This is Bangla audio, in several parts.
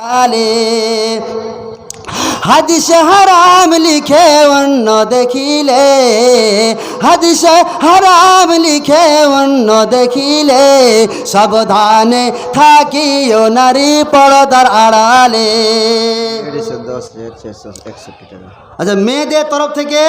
আলে। হাদিসে হারাম লিখে অন্য দেখিলে। হাদিসে হারাম লিখে অন্য দেখিলে। সাবধানে থাকিও নারী পর্দার আড়ালে। আচ্ছা মেয়েদের তরফ থেকে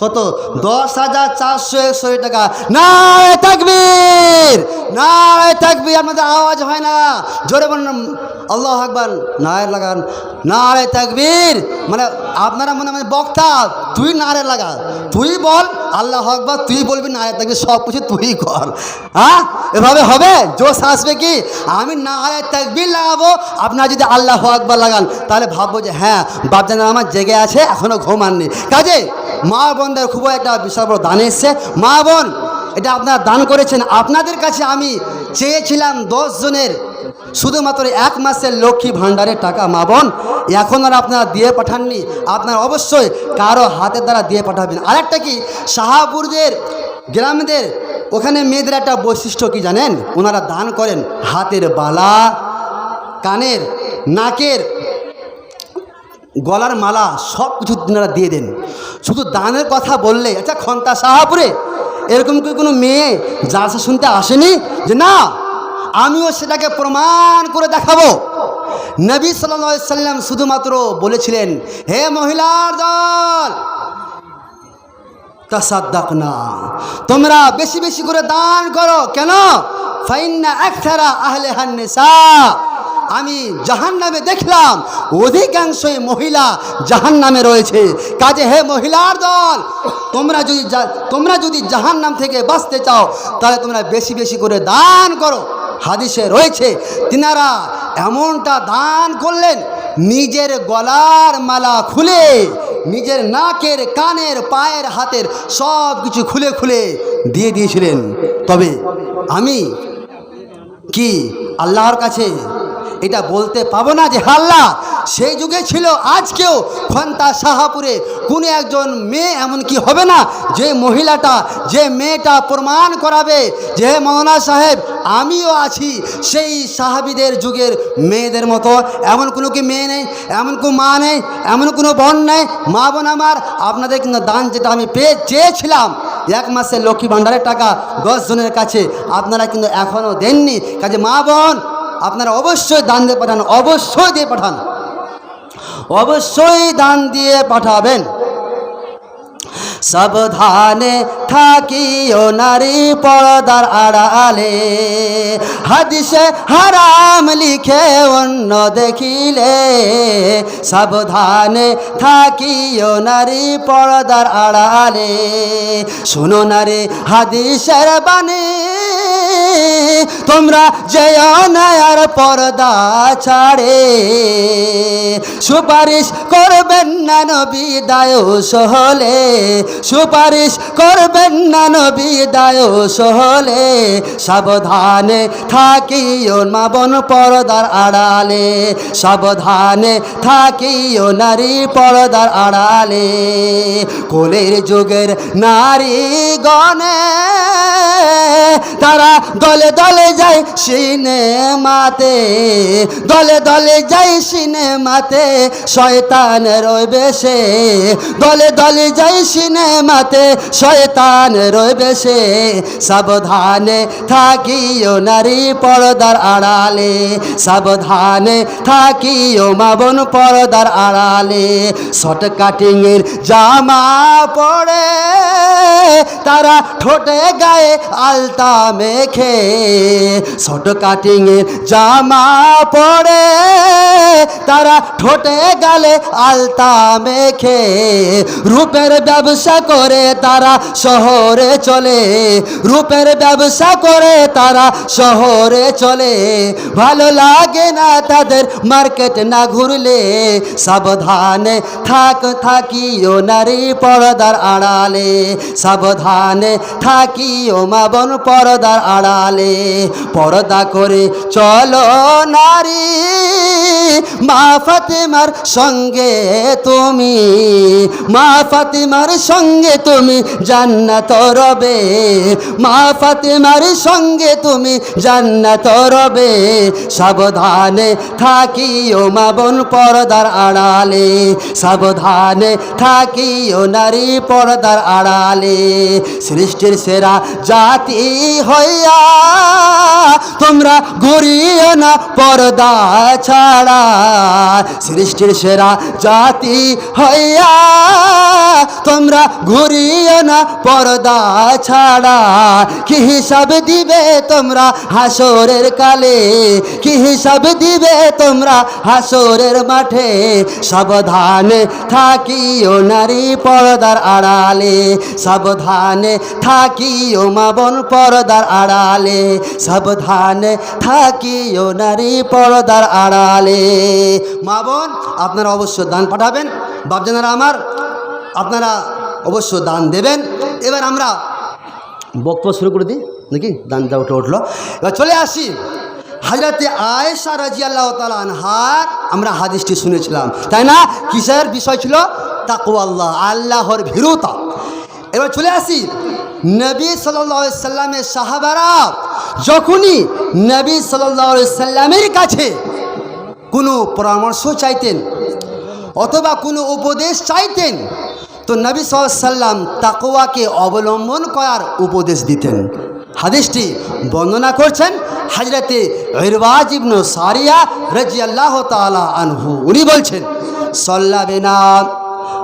কত? দশ হাজার চারশো একষট্টি টাকা। নারায় তাকবীর! নারায় থাকবি আপনাদের আওয়াজ হয় না। জোরে বলুন। আল্লাহ আকবার নারায় লাগান নারায় তাকবীর। মানে আপনারা মনে মানে বক্তা, তুই নারে লাগা। তুই বল, আল্লাহ আকবার, তুই বলবি নারায় তাকবীর, সব কিছু তুই কর। হ্যাঁ? এভাবে হবে? জোশ আসবে কি? আমি নারায় তাকবীর লাগাবো, আপনারা যদি আল্লাহ আকবার লাগান, তাহলে ভাববো যে হ্যাঁ বাপজানা আমার জেগে আছে এখনও ঘুমাননি। কাজে মা বোনদের খুব একটা বিশাল বড় দান এসছে। মা বোন এটা আপনারা দান করেছেন। আপনাদের কাছে আমি চেয়েছিলাম জনের, শুধুমাত্র এক মাসের লক্ষ্মী ভাণ্ডারের টাকা, মা বোন, এখন আর আপনারা দিয়ে পাঠাননি। আপনারা অবশ্যই কারও হাতের দ্বারা দিয়ে পাঠাবেন। আরেকটা কি শাহাপুরদের গ্রামদের, ওখানে মেয়েদের একটা বৈশিষ্ট্য কি জানেন? ওনারা দান করেন হাতের বালা, কানের, নাকের, গলার মালা সব কিছু ওনারা দিয়ে দেন। শুধু দানের কথা বললে আচ্ছা খন্তা সাহাপুরে এরকম কি কোনো মেয়ে জালসা শুনতে আসেনি? যে না, আমিও সেটাকে প্রমাণ করে দেখাবো। নবী সাল্লা সাল্লাম শুধুমাত্র বলেছিলেন, হে মহিলার দল না তোমরা বেশি বেশি করে দান করো। কেন? আহলে আমি জাহান নামে দেখলাম, অধিকাংশই মহিলা জাহান নামে রয়েছে। কাজে হে মহিলার দল তোমরা যদি তোমরা যদি জাহান নাম থেকে বাঁচতে চাও, তাহলে তোমরা বেশি বেশি করে দান করো। হাদিসে রয়েছে, তিনারা এমনটা দান করলেন, নিজের গলার মালা খুলে, নিজের নাকের, কানের, পায়ের হাতের সব কিছু খুলে খুলে দিয়ে দিয়েছিলেন। তবে আমি কি আল্লাহর কাছে এটা বলতে পাবো না যে হাল্লা। সেই যুগে ছিল, আজকেও খন্তা সাহাপুরে কোনো একজন মেয়ে এমন কি হবে না, যে মহিলাটা, যে মেয়েটা প্রমাণ করাবে যে মৌলানা সাহেব, আমিও আছি। সেই সাহাবিদের যুগের মেয়েদের মতো। এমন কোনো কি মেয়ে নেই, এমন কোনো মা নেই, এমন কোনো বোন নেই। মা বোন আমার, আপনাদের কিন্তু দান যেটা আমি পেয়ে চেয়েছিলাম। এক মাসের লক্ষ্মী ভাণ্ডারের টাকা দশ জনের কাছে আপনারা কিন্তু এখনও দেননি। কাজে মা বোন আপনারা অবশ্যই দান দিয়ে পাঠান, অবশ্যই দিয়ে পাঠান। অবশ্যই দান দিয়ে পাঠাবেন। সাবধানে থাকিও নারী পর্দার আড়ালে, হাদিসে হারাম লিখে অন্য দেখিলে। সাবধানে থাকিও নারী পর্দার আড়ালে, শোনো নারী, হাদিসের বাণী। তোমরা যেও পর্দা ছাড়ে। সুপারিশ করবেন না নবী দায়ুস হলে সুপারিশ করবেন না নবী দায়ুস হলে সাবধানে থাকিও মা পর্দার আড়ালে। সাবধানে থাকিও নারী পর্দার আড়ালে। কোলের যুগের নারী গণে তারা দলে দলে যায় সিনেমাতে, দলে দলে যাই সিনেমাতে শয়তানের বেশে দলে দলে যাই সিনেমাতে শয়তানের বেশে সাবধানে থাকিও নারী পর্দার আড়ালে, সাবধানে থাকিও মাবন পর্দার আড়ালে। শর্ট কাটিংয়ের জামা পড়ে তারা ঠোঁটে গায়ে আলতা মেখে শর্ট কাটিংয়ের জামা পড়ে তারা ঠোঁটে গালে আলতা মেখে রূপের ব্যবসা করে তারা শহরে চলে, রূপের ব্যবসা করে তারা শহরে চলে। ভালো লাগে না তাদের মার্কেট না ঘুরলে, সাবধানে থাক, থাকিও নারী পর্দার আড়ালে। সাবধানে থাকিও মা বোন পর্দার আড়ালে, পর্দা করে চলো নারী। মা ফাতেমার সঙ্গে তুমি, মা ফাতেমার সঙ্গে তুমি জান্নাত রবে। মা ফাতেমার সঙ্গে তুমি জান্নাত রবে। সাবধানে থাকিও মা বোন পর্দার আড়ালে, সাবধানে থাকিও নারী পর্দার আড়ালে। সৃষ্টির সেরা জাতি হইয়া তোমরা ঘুরিও না পর্দা ছাড়া। সৃষ্টির সেরা জাতি হইয়া তোমরা ঘুরিও না পর্দা ছাড়া। কি হিসাব দিবে তোমরা হাসরের কালে? কি হিসাব দিবে তোমরা হাসরের মাঠে? সাবধানে থাকিও নারী পর্দার আড়ালে। সাবধানে থাকিও মা বোন পর্দার আড়ালে, সাবধানে থাকিও নারী পর্দার আড়ালে। মা বোন, আপনারা অবশ্য দান পাঠাবেন, বাপজানারা আমার, আপনারা অবশ্য দান দেবেন। এবার আমরা বক্তব্য শুরু করে দিই, নাকি? দান যা উঠে উঠল। এবার চলে আসি। হাজরাতে আয়েশা রাজি আল্লাহ আনহার আমরা হাদিসটি শুনেছিলাম। তাই না? কিসের বিষয় ছিল? তাকু আল্লাহ আল্লাহর ভীরুতা। এবার চলে আসি। নবী সাল্লাহ সাল্লামের সাহাবারা যখনই নবী সাল্লাহ সাল্লামের কাছে কোনো পরামর্শ চাইতেন অথবা কোনো উপদেশ চাইতেন, তো নবী সাল্লাম তাকোয়াকে অবলম্বন করার উপদেশ দিতেন। হাদিসটি বর্ণনা করছেন হাজরতে ইরবাজ ইবনু সারিয়া রাজি আল্লাহ তালা আনহু। উনি বলছেন সল্লা বিনা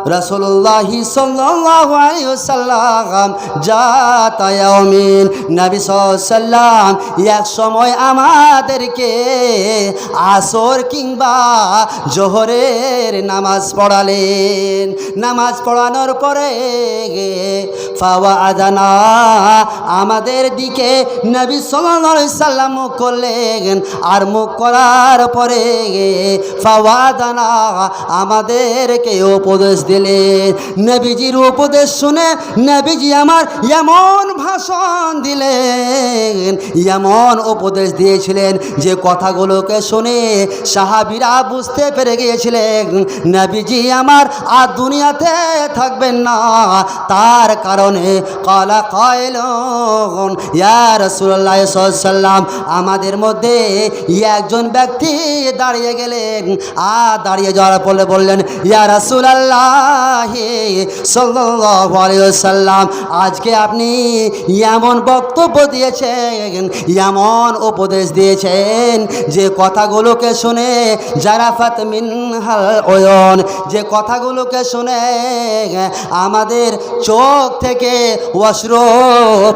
রসুল্লাহি সাল্লাম ওয়াসাল্লাম নবী সাল্লাম এক সময় আমাদেরকে আসর কিংবা জোহরের নামাজ পড়ালেন। নামাজ পড়ানোর পরে ফাওয়া আজানা আমাদের দিকে নবী সাল্লাম মুখ করলেন আর মুখ করার পরে ফাওয়াদানা আমাদেরকে উপদেশ দিলেন। নবীজির উপদেশ শুনে নবীজি আমার এমন ভাষণ দিলেন, এমন উপদেশ দিয়েছিলেন যে কথাগুলোকে শুনে সাহাবিরা বুঝতে পেরে গিয়েছিলেন, নবীজি আমার আর দুনিয়াতে থাকবেন না, তার কারণে সাল্লাম আমাদের মধ্যে একজন ব্যক্তি দাঁড়িয়ে গেলেন আর দাঁড়িয়ে যাওয়ার পরে বললেন, ইয়া আজকে আপনি এমন বক্তব্য দিয়েছেন, এমন উপদেশ দিয়েছেন যে কথাগুলোকে শুনে যারা ফাতমিন হাল ওয়ন, যে কথাগুলোকে শুনে আমাদের চোখ থেকে অশ্র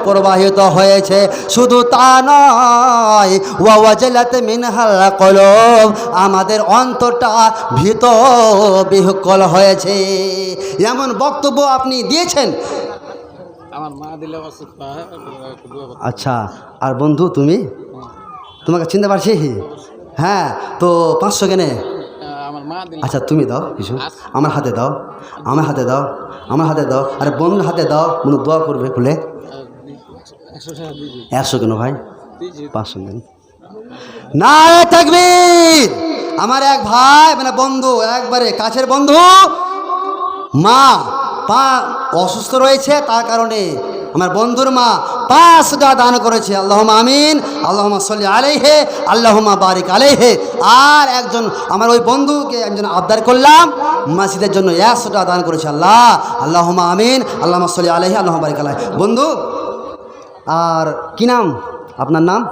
প্রবাহিত হয়েছে। শুধু তা নয় ওয়াজলাত মিনহাল কলব আমাদের অন্তরটা ভীত বিহকল হয়েছে। এমন বক্তব্য আপনি দিয়েছেন? আচ্ছা আর বন্ধু তুমি? তোমাকে চিনতে পারছি? হ্যাঁ তো পাঁচশো কেনে? আচ্ছা তুমি দাও কিছু। আমার হাতে দাও, আমার হাতে দাও, আমার হাতে দাও। আরে, বন্ধুর হাতে দাও। মনে দোয়া করবে খুলে? একশো কেন ভাই? পাঁচশো দেন না থাকবি আমার এক ভাই মানে বন্ধু, একবারে কাছের বন্ধু, মা, পা অসুস্থ রয়েছে, তার কারণে আমার বন্ধুর মা পাঁচটা দান করেছে। আল্লাহ আমিন। আল্লাহ সল্লি আলাইহে আল্লাহমা বারিক আলাইহে। আর একজন আমার ওই বন্ধুকে একজন আবদার করলাম মাসিদের জন্য একশোটা দান করেছে আল্লাহ। আল্লাহমা আমিন। আল্লাহ সল্লি আলাইহে আল্লাহ বারিক আলাই বন্ধু, আর কি নাম? আপনার নাম?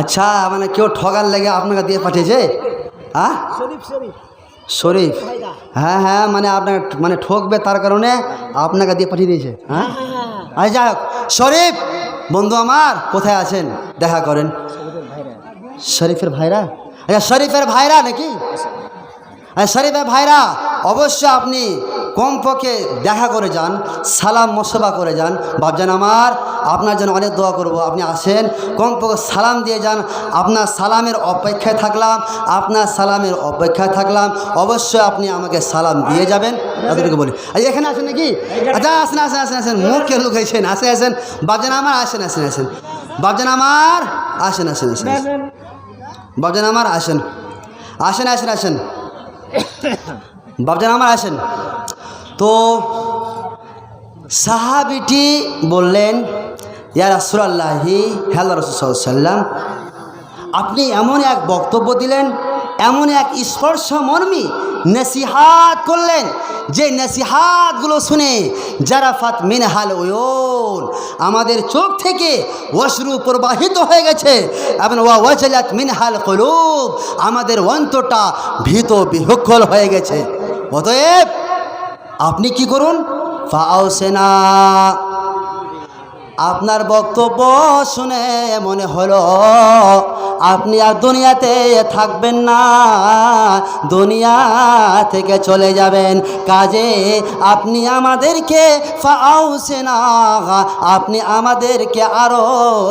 আচ্ছা মানে কেউ ঠগার লেগে আপনাকে দিয়ে পাঠিয়েছে? হ্যাঁ শরীফ। হ্যাঁ হ্যাঁ মানে আপনার মানে ঠকবে তার কারণে আপনাকে দিয়ে পাঠিয়ে দিয়েছে। হ্যাঁ? আচ্ছা যাই হোক। শরীফ বন্ধু আমার কোথায় আছেন? দেখা করেন। শরীফের ভাইরা? আচ্ছা শরীফের ভাইরা নাকি? আচ্ছা শরীফের ভাইরা অবশ্য আপনি কমপক্ষে দেখা করে যান, সালাম মশবা করে যান। ভাবছেন আমার, আপনার জন্য অনেক দোয়া করব। আপনি আসেন, কমপক্ষে সালাম দিয়ে যান। আপনার সালামের অপেক্ষায় থাকলাম, আপনার সালামের অপেক্ষায় থাকলাম। অবশ্যই আপনি আমাকে সালাম দিয়ে যাবেন। এতটুকু বলি। আচ্ছা এখানে আসেন নাকি? আচ্ছা আসেন আসেন আসেন আসেন। মুখে লুকাইছেন আসে আসেন ভাবছেন আমার, আসেন আসেন আসেন। ভাবছেন আমার, আসেন আসেন আসেন বাবজান আমার, আসেন। আসেন আসেন আসেন। বাবজান আমার, আসেন। তো সাহাবিটি বললেন, ইয়া রাসুলাল্লাহি হ্যালো রসুল্লাম আপনি এমন এক বক্তব্য দিলেন, এমন এক স্পর্শ মর্মী নসিহাত করলেন, যে নসিহাতগুলো শুনে জারাফাত মিনহাল ওয়ন আমাদের চোখ থেকে অশ্রু প্রবাহিত হয়ে গেছে, এবং ওয়া ওয়াজলাত মিনহাল কলুব, আমাদের অন্তরটা ভীত বিহক্ষল হয়ে গেছে। অতএব আপনি কি করুন? ফাউসেনা আপনার বক্তব্য শুনে মনে হলো আপনি আর দুনিয়াতে থাকবেন না। দুনিয়া থেকে চলে যাবেন। কাজে আপনি আমাদেরকে ফাউসেনা আপনি আমাদেরকে আরও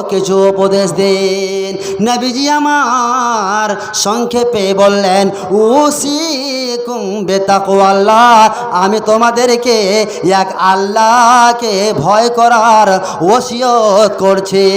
কিছু উপদেশ দিন। নবীজি আমার সংক্ষেপে বললেন উসি আল্লাহ, আমি তোমাদেরকে এক আল্লাহকে ভয় করার ওসিয়ত করছি।